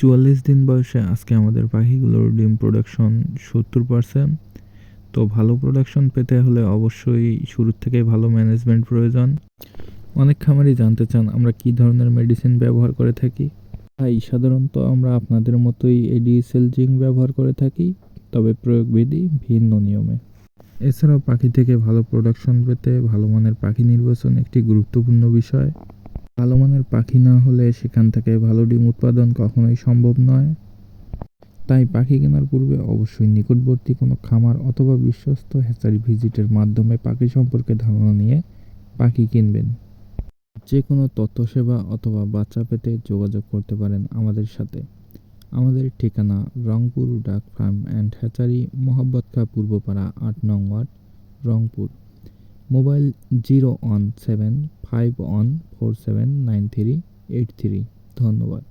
চুয়াল্লিশ দিন বয়সে আজকে আমাদের পাখিগুলোর ডিম প্রোডাকশন সত্তর পার্সেন্ট তো ভালো প্রোডাকশন পেতে হলে অবশ্যই শুরুর থেকে ভালো ম্যানেজমেন্ট প্রয়োজন। অনেক খামারই জানতে চান আমরা কি ধরনের মেডিসিন ব্যবহার করে থাকি। তাই সাধারণত আমরা আপনাদের মতোই এডিএসএল জিঙ্ক ব্যবহার করে থাকি, তবে প্রয়োগবিধি ভিন্ন নিয়মে। এছাড়াও পাখি থেকে ভালো প্রোডাকশন পেতে ভালো মানের পাখি নির্বাচন একটি গুরুত্বপূর্ণ বিষয়। ভালো মানের পাখি না হলে সেখান থেকে ভালো ডিম উৎপাদন কখনোই সম্ভব নয়। তাই পাখি কেনার পূর্বে অবশ্যই নিকটবর্তী কোনো খামার অথবা বিশ্বস্ত হ্যাচারি ভিজিটের মাধ্যমে পাখি সম্পর্কে ধারণা নিয়ে পাখি কিনবেন। যে কোনো তথ্য সেবা অথবা বাচ্চা পেতে যোগাযোগ করতে পারেন আমাদের সাথে। আমাদের ঠিকানা রংপুর ডাক ফার্ম অ্যান্ড হ্যাচারি মোহাম্মদ খা পূর্বপাড়া আট নং ward, Rangpur. Mobile zero one seven five one four seven nine three eight three. ধন্যবাদ।